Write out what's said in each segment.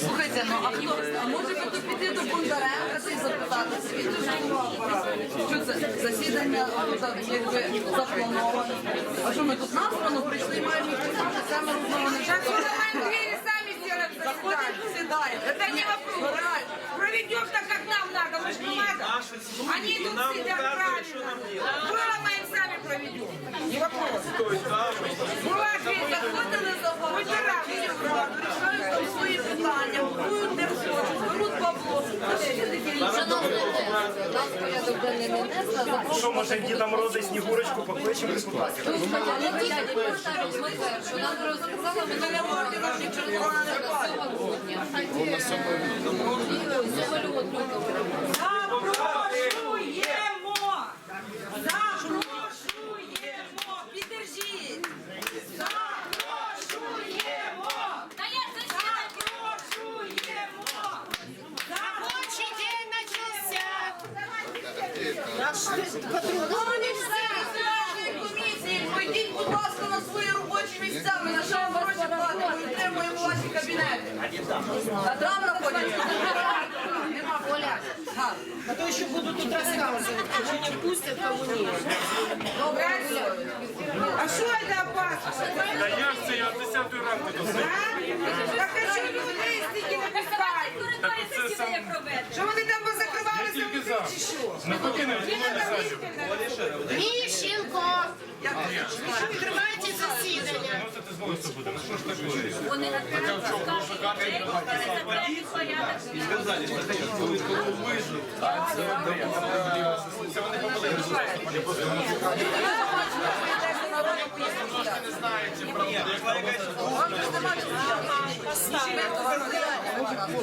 Слухайте, ну а хто? А може тут піти до Бондаренка і запитатися? Він дуже Що це засідання тут якби заплановане? А що ми тут насрано прийшли маємо їх писати? Це ми розмови не чекаємо. Двери сами сделаем, заходим. Сідаємо. Это не вопрос. Проведем так, как нам надо. Мы же не надо. Они тут сидят правильно. Выломаем, сами проведем. Не вопрос. Бумаги Заходили за раду, рішають там свої питання, будуть не хочуть, беруть бабло. Нас порядок денний не Що, може, Діда Мороза і Снігурочку покличемо депутатів? Але тільки поставили ми першу. Нам розказали, ми не можемо наші червоні на 7 7 лютого. Запрошуємо! Запрошуємо! Підержіть! Запрошуємо! Та я засідаю. Запрошуємо! Робочий день начався! Шановні члени нашої комісії, пройдіть, будь ласка, на свої робочі місця. Ми на що вам гроші платимо утримуємо ваші кабінети. А там находяться. Нема поля. А то еще будут тут рассказывать, кого не пустят, кого нет. Добре. А що це опасно? Та як це я 10 ранку до А? Так а що людей стільки не пускають? Коридорі засідання проведено. Що вони там позакривалися Тільки внутрі за. чи що? Ми покинемо цілий так засідання. Вони відкривають скарги, затвердять порядок.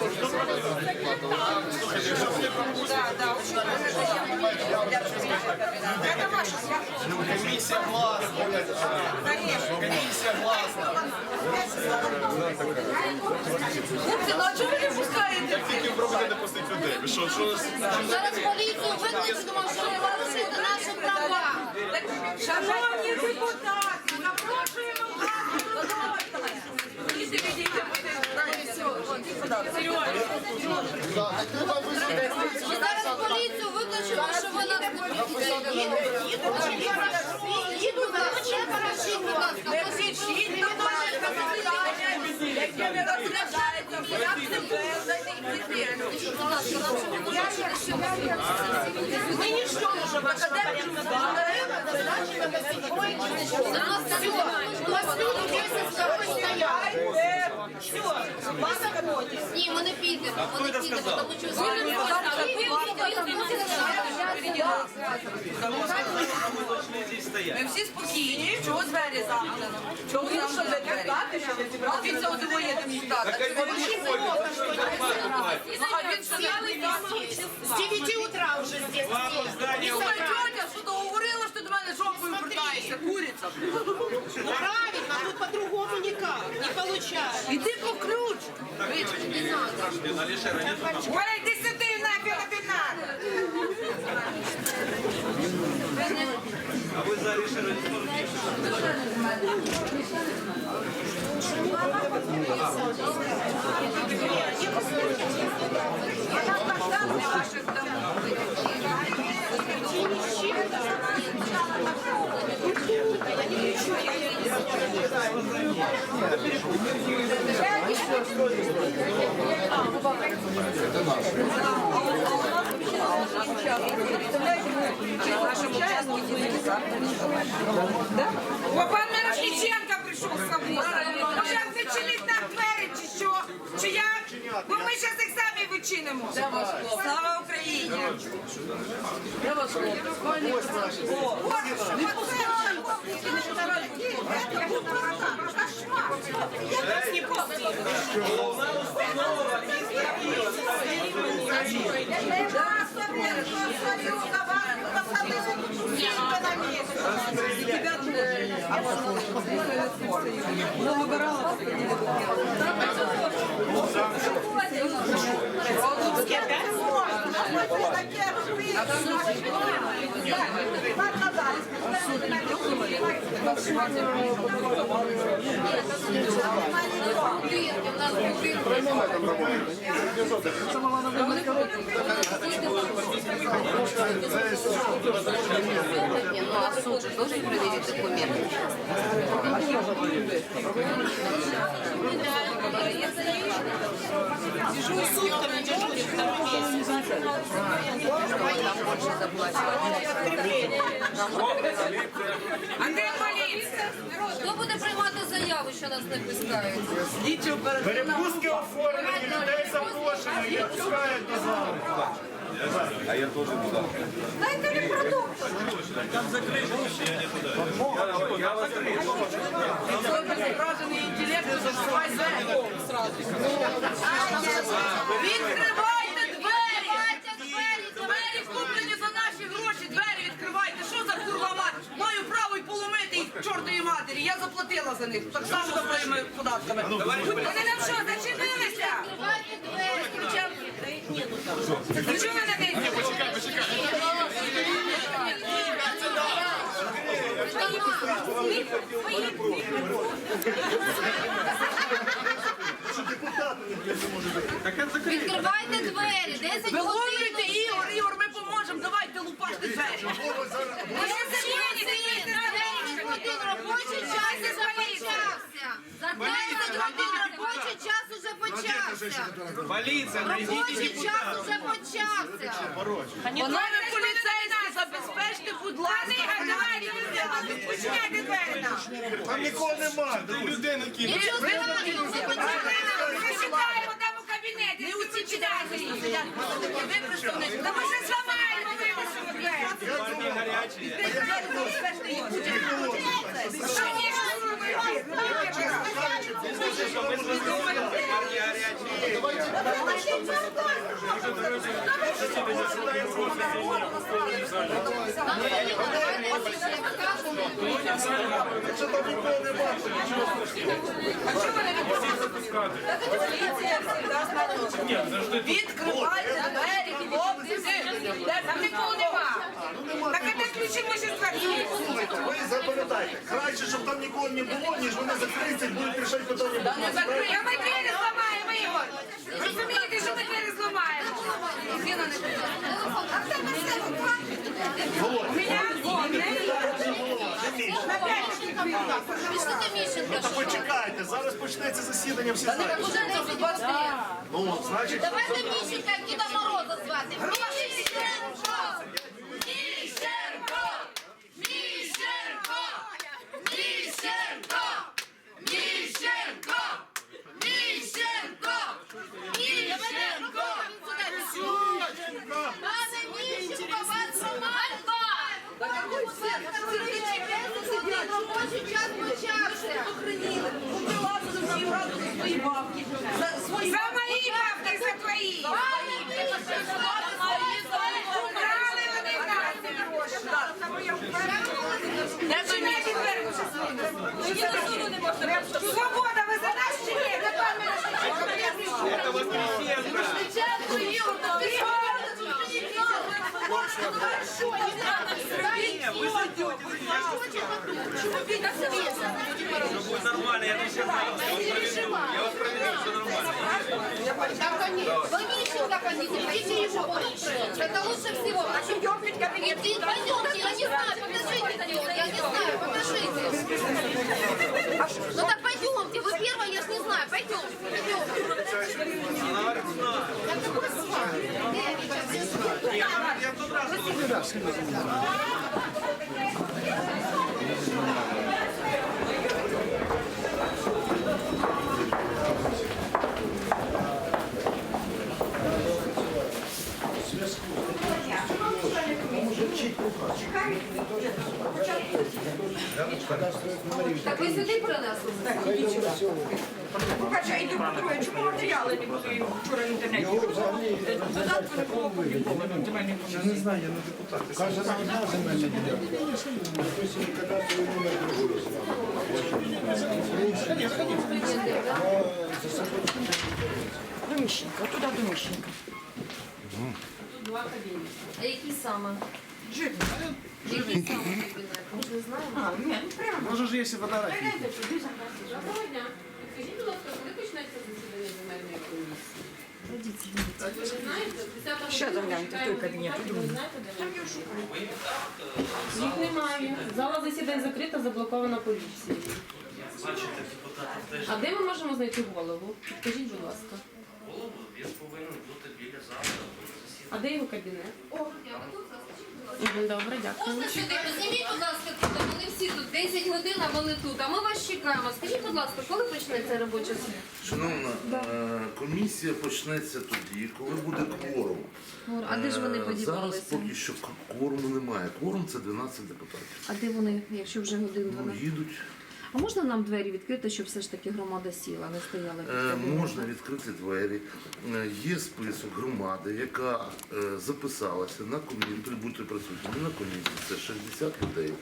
Комісія власна. Комісія власна. Хлопці, ну а чого ви не пускаєте? Тільки проведете пустить людей. Ви що, що? Зараз поліцію викличемо, що ви порушуєте наші права. Шановні депутати, запрошуємо вас! Їдьте, відійдіть, Ми зараз поліцію викличемо, що вона їду, не їду, Їду, ще порошіть, будь ласка, Кричіть на мене, яке не розглядається, як не бездайте і підтримуйте. Будь ласка, нам що ви хочете, що ми Ми ничто уже вашего порядка За нас так немає. У вас люди 10 сторон стоят. Все, вас. Ні, ми не підемо, ми не підемо, тому що звільнимо Ми всі спокійні, чого двері замкнено? Чого ви нам що двері? Дивіться, от двоє депутата. Ну, а він що не С 9 утра уже здесь все. Слухай, тьотя, що договорила, що до мене жопою вертаєшся, куриця. Ну правильно, тут по-другому никак. Не получается. Іди по ключ. Вички, не надо. Оля, йди сюди, нафіг тобі надо! А ви за рішення Это наше. О, пан Мирошниченко прийшов з собою. Може, зачинить нам двері, чи що? Чи як? Бо ми зараз їх самі вичинимо. Слава Україні! Головна установа і Таке суд должен проверить документы. Второй месяц а суд же должен проверить документы. А де поліція? Хто буде приймати заяву, що нас не пускають? Слідчі оперативна Перепустки оформлені, людей запрошені, не пускають до залу. Дайте мені продукт. Зображений інтелект, закривай двері. Відкривайте двері! Двері куплені за наші гроші, двері відкривайте. Що за курва мать? Маю право й чортовій матері. Я заплатила за них. Так само за своїми податками. Вони нам що, зачинилися? Нічого не дається. Почекай, почекай. Відкривайте двері, 10 Виловлюйте годин. Ігор, Ігор, ми поможемо. Давайте лупаште двері. Ви що? 9 годин робочий час уже почався. За 10 годин робочий час уже почався. Поліція, Робочий час уже почався. Панове поліцейські, забезпечте, будь ласка. Ігор, давайте, починяйте двері нам. Там нікого немає. Людей на. Нічого. Ми чекаємо там у кабінеті. Не у ці читайте, ви представники. Та ми ще зламаємо, вивішимо двері. Відкрийте двері, забезпечте їх. Що ні, що ви робите? Відкривайте двері, хлопці. Там нікого нема. Так а де ключі ми ще скажемо? Ви запам'ятайте, краще, щоб там нікого не було, ніж вони закриються і будуть рішати питання. А ми двері зламаємо, Ігор. Розумієте, що ми двері зламаємо? Ірина, не А в тебе все У мене вон, не Пішли до Міщенка. Почекайте, зараз почнеться засідання, всі не знають. Боженко, вже 20 хвилин. Ну, значить, Давайте Міщенка, Діда Мороза звати. Міщенко! Міщенко! Міщенко! Міщенко! Міщенко! Пане Міщенко, вас Альба! Робочий час почався. Всі разом за свої бабки. За свої За мої бабки, за твої. Украли вони в нас ці гроші. Свобода, ви за нас чи ні? За пан Міщенко, Ігор, то ви нормально, я не знаю. Я вас проведу, все нормально. Вонищенко пойдите, идите его поищите. Это лучше всего. А идем в кабинет? Пойдемте, я не знаю, покажите я не знаю, покажите. Ну так пойдемте, вы первая, я ж не знаю, пойдемте, пойдемте. Gracias. Так ви сюди принесли? Покажи, йду подруге, чому матеріали не було вчора в інтернеті? Додатку не було опубліковано. не знаю, я не депутат. Каже, на одна земельна ділянка. Написано кадастровий номер другої. Доміщенка, туди доміщенка. А які саме? Які саме кабінети? не знаємо. А, ні, ну прямо. Може ж є фотографії. Доброго дня. Скажіть, будь ласка, коли почнеться засідання земельної комісії? Ви не знаєте? 10 Ще загляньте в той кабінет. Ви знаєте, де Їх немає. Зала засідань закрита, заблокована поліцією. А де ми можемо знайти голову? Скажіть, будь ласка. Голову він повинен бути. А де його кабінет? О, я тут Мгм, Добре, дякую. Можна сюди? Позніміть, будь ласка, тут. Вони всі тут 10 годин, а вони тут. А ми вас чекаємо. Скажіть, будь ласка, коли почнеться робоча зміна? Шановна, е, комісія почнеться тоді, коли буде кворум. А де ж вони Е, Зараз подівалися? поки що кворуму немає. Кворум це 12 депутатів. А де вони, якщо вже годин Ну, 12? їдуть. А можна нам двері відкрити, щоб все ж таки громада сіла, не стояла Е? Можна відкрити двері. Е, Є список громади, яка е, записалася на комісію, бути присутніми на комісії. Це 60 людей.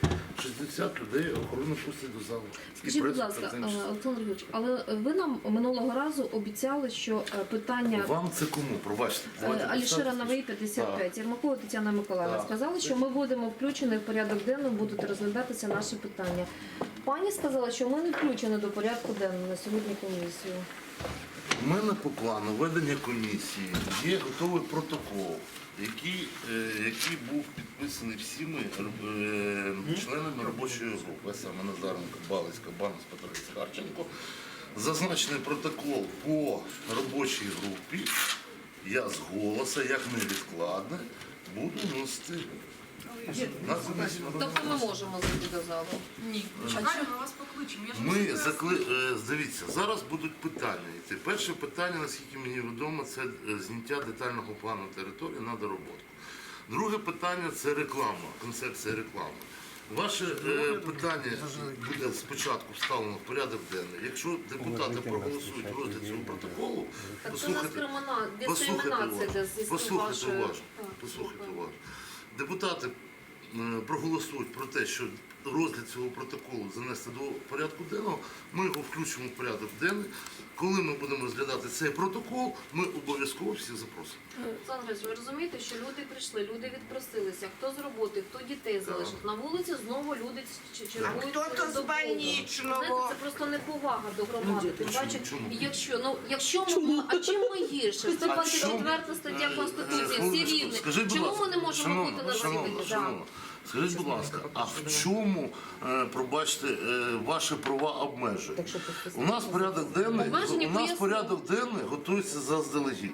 60 людей охорону пустять до залу. І Скажіть, будь пресу ласка, е. Олександр Григорович, але ви нам минулого разу обіцяли, що е, питання Вам це кому? Пробачте. Е, давайте Алішера представтеся. Навей 55, Єрмакова Тетяна Миколаївна Так. сказали, що ми будемо включені в порядок денний, будуть розглядатися наші питання. Пані сказала, що ми не включені до порядку денного на сьогодні комісію. У мене по плану ведення комісії є готовий протокол, який, е, який був підписаний всіми е, членами робочої групи, а саме Назаренко, Балицька, Банус, Петровець, Харченко. Зазначений протокол по робочій групі. Я з голоса, як невідкладне, буду носити. Тобто ми можемо зайти до залу. Чекаємо, ми вас покличемо. Ми закли... е, дивіться, зараз будуть питання йти. Перше питання, наскільки мені відомо, це е, зняття детального плану території на дороботку. Друге питання це реклама, концепція реклами. Ваше е, питання буде спочатку вставлено в порядок денний. Якщо депутати проголосують розгляд цього протоколу, Так це у нас послухайте, криміна- послухайте дискримінація уважно, послухайте уважно, послухайте уважно. Депутати е, проголосують про те, що розгляд цього протоколу занести до порядку денного, ми його включимо в порядок денний. Коли ми будемо розглядати цей протокол, ми обов'язково всіх запросимо. Олександр Григорович, ви розумієте, що люди прийшли, люди відпросилися, хто з роботи, хто дітей залишив. На вулиці знову люди ч- чергують. А хто-то перед з больничного. Знаєте, це просто неповага до громади. Тим паче, чому? якщо ну якщо ми а чим ми гірше? Це А 24 стаття Е, Конституції, всі рівні. Чому ми не можемо бути на шановна, засіданні? шановна, Скажіть, будь ласка, а в чому, е, пробачте, е, ваші права обмежують? У нас порядок денний, у нас порядок денний готується заздалегідь.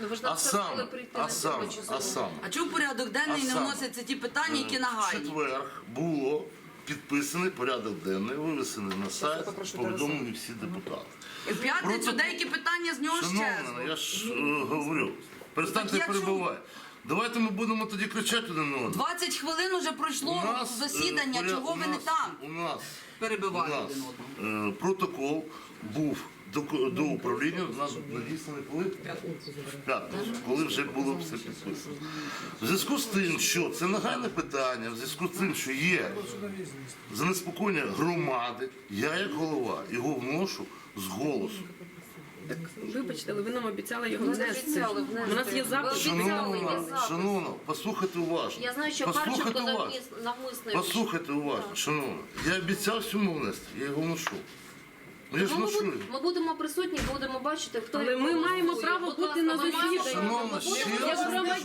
Ну, ви ж А прийти а робочу а саме. А чому порядок денний А не вносяться ті питання, які В нагальні? четвер було підписаний порядок денний, вивесений на сайт, повідомлені всі депутати. І в п'ятницю деякі питання з нього Шановна, я ж е, говорю, перестаньте перебувати. Давайте ми будемо тоді кричати на одного. 20 хвилин уже пройшло е, засідання, поряд- чого у ви не нас- там У нас, у перебиваєте нас один одного? е, протокол був до, до управління нас надісланий коли? П'ятницю, коли вже було все підписано. В зв'язку з тим, що це нагальне питання, в зв'язку з тим, що є занеспокоєння громади, я як голова його вношу з голосу. Вибачте, але ви нам обіцяли його внести. У нас є запит. Шановна, шановна, послухайте уважно. Я знаю, що послухайте Харченко навмисно. Послухайте уважно, шановна. Я обіцяв всьому внести, я його вношу. Ну я ж Ну, ми, буд- ми будемо присутні, будемо бачити, хто Але як ми голосує. маємо право Будь бути ласка, на ми маємо засіданні. право. Шановна, Ми ще Як раз громадяни.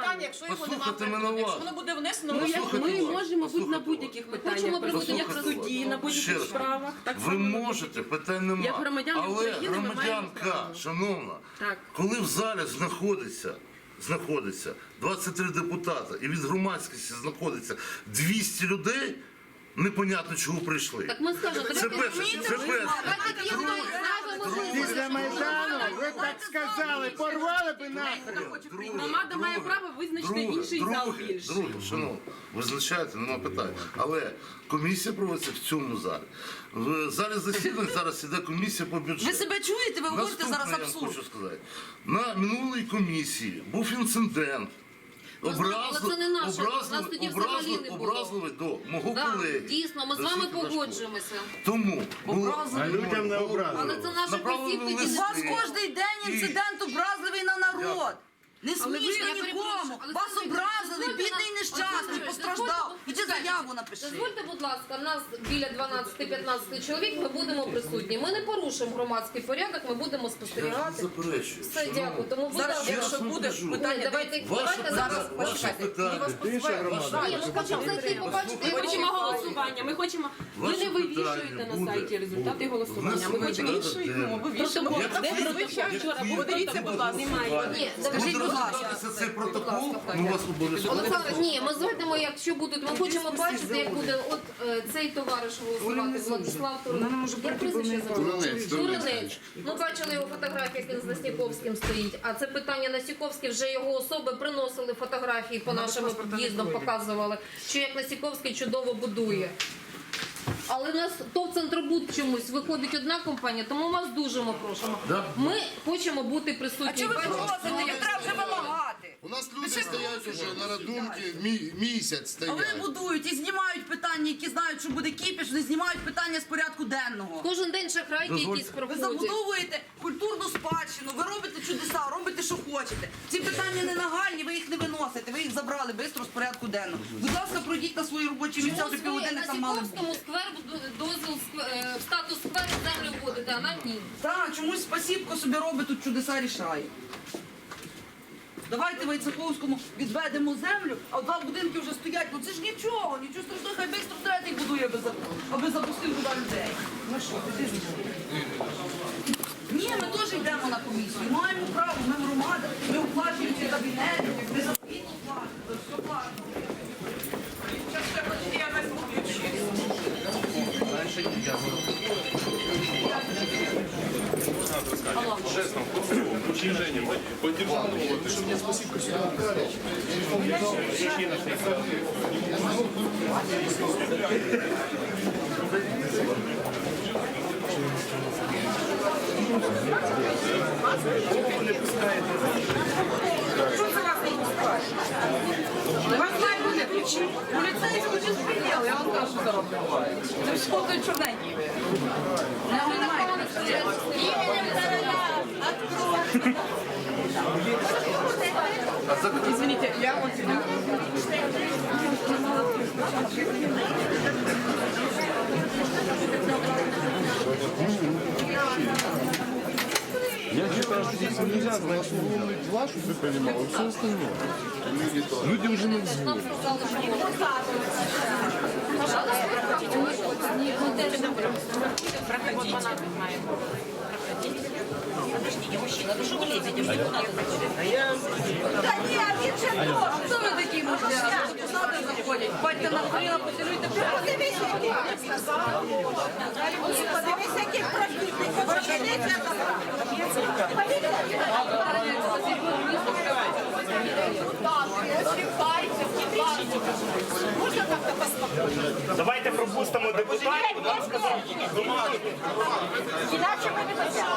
Питання, якщо його послухайте мене якщо воно буде внесено, Ну, ми як Послухайте ми уважно, можемо бути на послухайте будь-яких Хочемо питаннях, присутні як Послухайте в суді, на будь-яких раз. справах. Так Ви само на можете, питань. Як громадяни Але України ми маємо громадянка, право. шановна, Так. коли в залі знаходиться, знаходиться 23 депутата і від громадськості знаходиться 200 людей, непонятно чого прийшли. Так ми скажемо, Це перше, це перше. Після Майдану ви так сказали, порвали би нахрен. Громада має право визначити інший зал друге, більший. Друге, шановні, визначаєте, нема питань. Але комісія проводиться в цьому залі. В залі засідань зараз іде комісія по бюджету. Ви себе чуєте? Ви говорите Наступне, зараз я вам абсурд. хочу сказати. На минулій комісії був інцидент. Знаємо, але це не наше. образливо- Нас тоді взагалі образливий- не було. образливий до мого Да, колеги. дійсно, ми з вами погоджуємося. Тому було- Образливий. було- людям не образливо. Але це наші Направлено посівки листи. У вас кожен день І- інцидент образливий на народ. Не Але ви- смішно я нікому. перепрошую, але Вас слухайте, образили, дозвольте бідний нам- нещасний, Олександр, постраждав. дозвольте- І це заяву напиши. Дозвольте, будь ласка, нас біля 12-15 чоловік, ми будемо присутні. Ми не порушимо громадський порядок, ми будемо Я ж спостерігати. заперечую. Все, дякую. Тому будь Зараз, ласка, якщо буде кажу. Ні, питання, давайте, Ваше давайте зараз. ваше почекайте, питання. Ні, ми хочемо зайти, побачити, Ми як хочемо голосування. Ми хочемо. Ви Ваше не вивішуєте на буде сайті результати голосування. Ми хочемо в порядок денний. протокол. Як Де ви- протокол як вчора? ви- подивіться, будь ласка, немає. Ні, скажіть, будь ласка. цей протокол, ми вас обов'язково. Олександр, ні, ми зайдемо, якщо будуть. Ми хочемо бачити, як буде от е, цей товариш голосувати. Владислав Турнець. Як прізвище Турнець. Ми бачили його фотографії, як він з Насіковським стоїть. А це питання Насіковський вже його особи приносили фотографії по нашим під'їздам, показували, що як Насіковський чудово будує. Але у нас то в центробуд чомусь виходить одна компанія, тому вас дуже ми просимо. Ми хочемо бути А чого ви просите? Не треба вже. У нас люди стоять уже на радунки мі- місяць А вони будують і знімають питання, які знають, що буде кіпіш, не знімають питання з порядку денного. Кожен день шахрайки Дозвольте. якісь Ви проходять. забудовуєте культурну спадщину, ви робите чудеса, робите, що хочете. Ці питання не нагальні, ви їх не виносите, ви їх забрали швидко з порядку денного. Будь ласка, пройдіть на свої робочі місця, вже Чомусь ви півгодини на там мали бути. Сіковському скверу дозвіл сквер- е, в статус скверу землю вводите, а нам ні. Так, чомусь спасібко собі робить, тут чудеса рішає. Давайте Войцеховському відведемо землю, а два будинки вже стоять. Ну це ж нічого, нічого страшного, хай швидко третій будує, аби, аби запустив туди людей. Ну що, ти Ні, ми теж йдемо на комісію. Маємо право, ми громада, ми оплачуємо ці кабінети, ми за світло платимо, все платимо. Зараз ще почти я візьму ключі. Честно, по снижению. Поддержал его. Ты что мне спасибо Що це вас не пускають? Вас має бути ключі. Поліцейський чи сприяв, я вам кажу, що зараз відбувається. Це все той чорненький. Не ламайте. Извините, я вот Я считаю, что здесь нельзя, значит, лунный два, чтобы ты понимал, а все остальное. Люди уже не Нам сказали, що можна. Та ні, він же теж. Хто ви такі можете? Посади заходять. Батька на коліна поцілуйте. Подивись, які. Подивись, яких прохідників. Прохідниця Давайте пропустимо депутатів. Нам сказав громаду. Иначе мы не почали.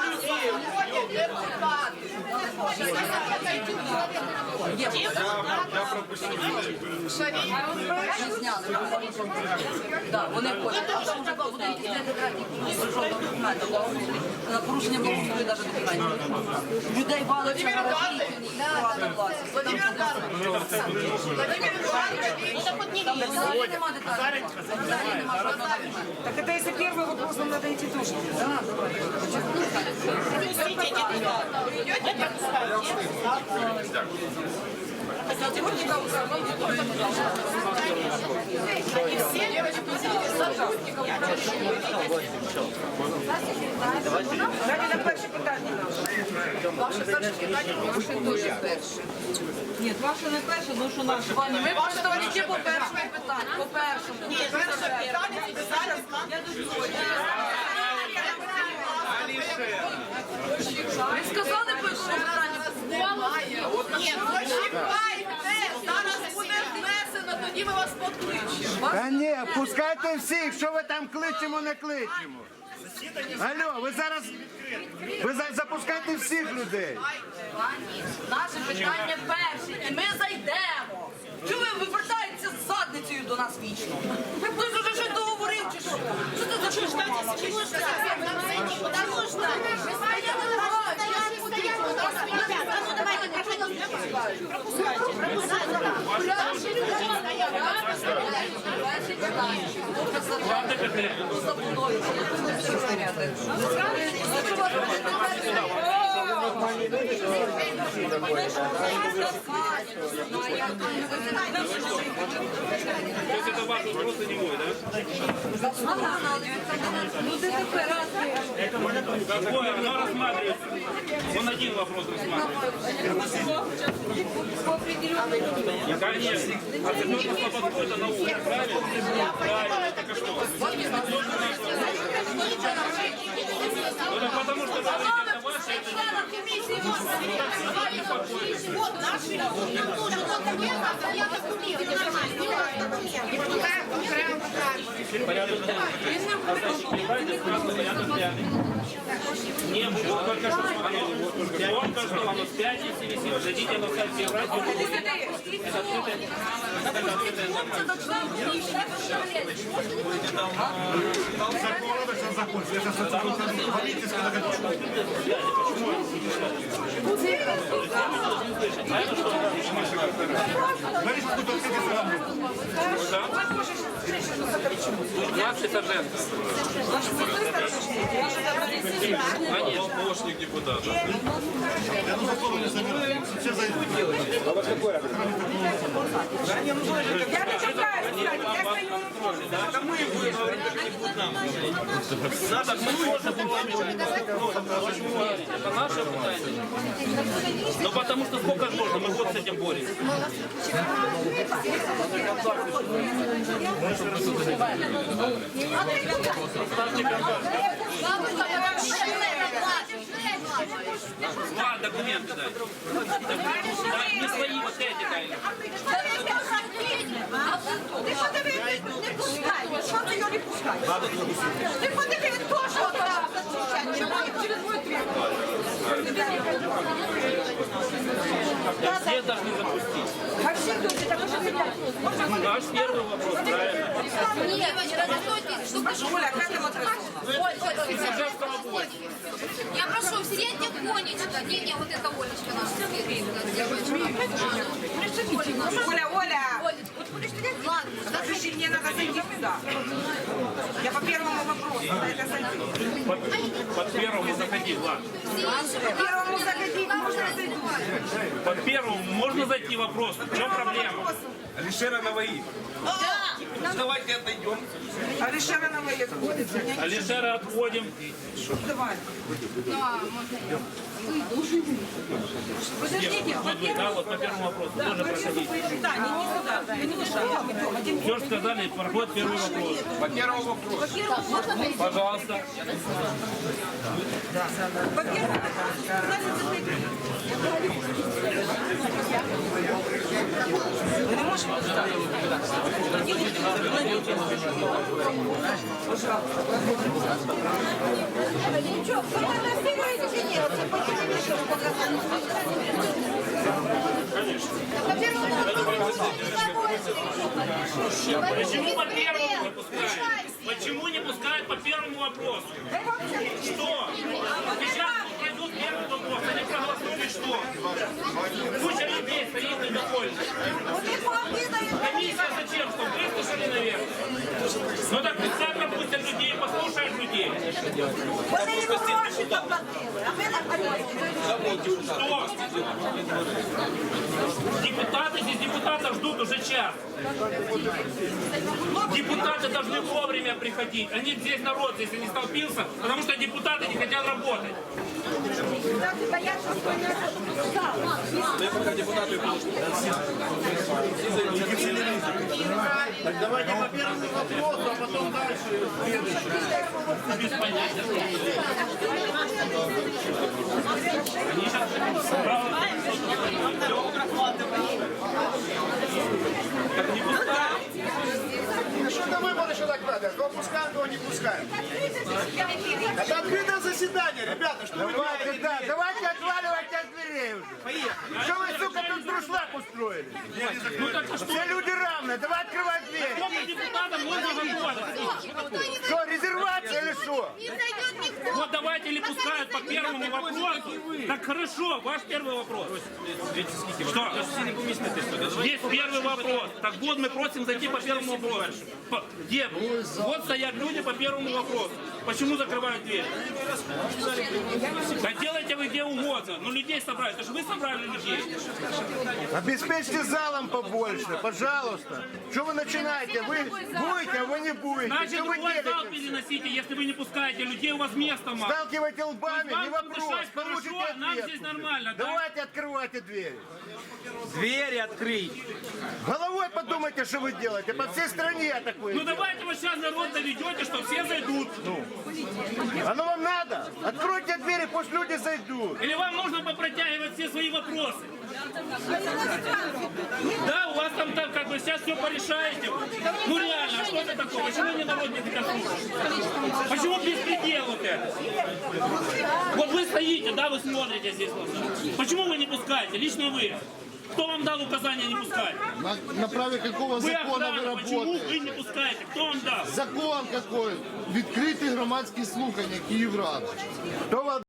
На порушення благоустрою навіть документів. Людей валить гаражі, приватна власність. Там Там взагалі нема деталей. Взагалі нема жодного документу. Так это если первый вопрос, нам надо идти тоже. Далі на перше питання наше. Ваше перше питання, дуже перше. Ні, ваше не перше, тому що наше. Пані, ми представники по першому питанню. По першому. Ні, перше питання, це зараз. Я дуже Ви сказали по якому питанню? Почекайте, зараз буде внесено, тоді ми вас покличемо. Та ні, пускайте всіх, що ви там кличемо, не кличемо. Алло, ви зараз ви за- запускайте всіх людей. Наше питання перше, і ми зайдемо. Чому ви вивертаєтеся з задницею до нас вічно? Ви хтось щось договорив чи що? Що це за чушь? Це до вас просто не мой, так? Ну, ти тепер Какое? Оно рассматривается. Он один вопрос рассматривает. Конечно. А правильно? Правильно, так а что? Ну, так потому что членам комиссии можно Вот наши люди. Нам нужен документ, а я документ. Нормально. Не, мы вот только что смотрели. Вот только что оно с пятницы висит. Зайдите на сайт Евразии. Это открытая. Это открытая информация. Там закон, это закон. Это закон политическая договоренность. Помощник депутата. Я ну закону не собираюсь. Все зайдут. чекаю, кстати, я стою на Надо как можно Это наше питание. Ну потому что сколько ж можно, мы вот с этим боремся. Ладно, документы дай. Дай мне свои вот эти дай. ти його не пускаєш? Ти подиви, він теж отак зустрічає. Чому він через мою твірку? Я все должны запустить. А всі люди, так що ти Наш первый вопрос, правильно? Девочка, готовьтесь, чтобы Оля, как там отработала? Я прошу, все тихонечко. Не, не, вот это Олечка наша. Оля, Оля! Ладно, Слушай, мне надо зайти туда. Я по первому вопросу. Это. Под, под первому заходи, ладно. По первому заходить можно зайти. Под первому можно зайти вопрос. В чем проблема? Алишера Наваи. Давайте отойдем. Алишера на моей Алишера отводим. Давай. Подождите, Вот вы, да, вот по первому вопросу. Тоже проходите. да, не, не сюда. Да, не мешай. Идем, один. Все же сказали, проходит первый вопрос. По первому вопросу. Пожалуйста. По первому вопросу сказали заходить. Вы не можете поставить? Нічого, фотографируєте чи ні? Це по телевізору показано. Почему по первому не пускают? Почему не пускают по первому вопросу? Что? Сейчас пройдут первый вопрос, они проголосуют что? Комиссия зачем? Что выслушали, наверное? Ну так представь, пропустят людей, послушают людей. Вони їм гроші заплатили. Что? Депутаты здесь депутатов ждут уже час. Депутаты должны вовремя приходить. Они здесь народ, если не столпился, потому что депутаты не хотят работать. Так давайте по первому вопросу, а потом дальше следующий. Без понятия. Они сейчас Так не пускай. Что на выборы что так надо? Кого пускаем, кого не пускаем. Давайте, да, давайте отваливайте от дверей уже. Что вы, сука, тут друшлаг устроили? Ну так а что? Все люди равны, давай открывать дверь. Сколько депутатов можно работать? Что, или что? Не зайдет никто. Вот давайте или пускают по первому вопросу. Так хорошо, ваш первый вопрос. Что? Есть первый вопрос. Так вот мы просим зайти по первому вопросу. По- Где? Вот стоят люди по первому вопросу. Почему закрывают дверь? Да делайте вы где угодно. Но людей собрали. Это же вы собрали людей. Обеспечьте залом побольше, пожалуйста. Что вы начинаете? Вы будете, а вы не будете. Значит, вы другой зал делаете? Переносите, если вы не пускаете людей, у вас места мало. Сталкивайте лбами, не вопрос. Получите хорошо, нам ответку. здесь нормально, да? Давайте открывайте двери. Двери открыть. Головой подумайте, что вы делаете. По всей стране такое. Ну делают. давайте вы сейчас народ доведете, что все зайдут. Оно вам надо? Откройте двери, пусть люди зайдут. Или вам нужно попротягивать все свои вопросы? Да, у вас там так, как бы сейчас все порешаете. Ну реально, а что это такое? Почему не народ не хотят слушать? Почему беспредел вот это? Вот вы стоите, да, вы смотрите здесь. Вот. Почему вы не пускаете? Лично вы. Кто вам дал указание не пускать? На, на праве какого Вы закона ви охрана, почему работаєте? вы не пускаете? Кто вам дал? Закон какой? Відкриті громадські слухання Київради. Кто вам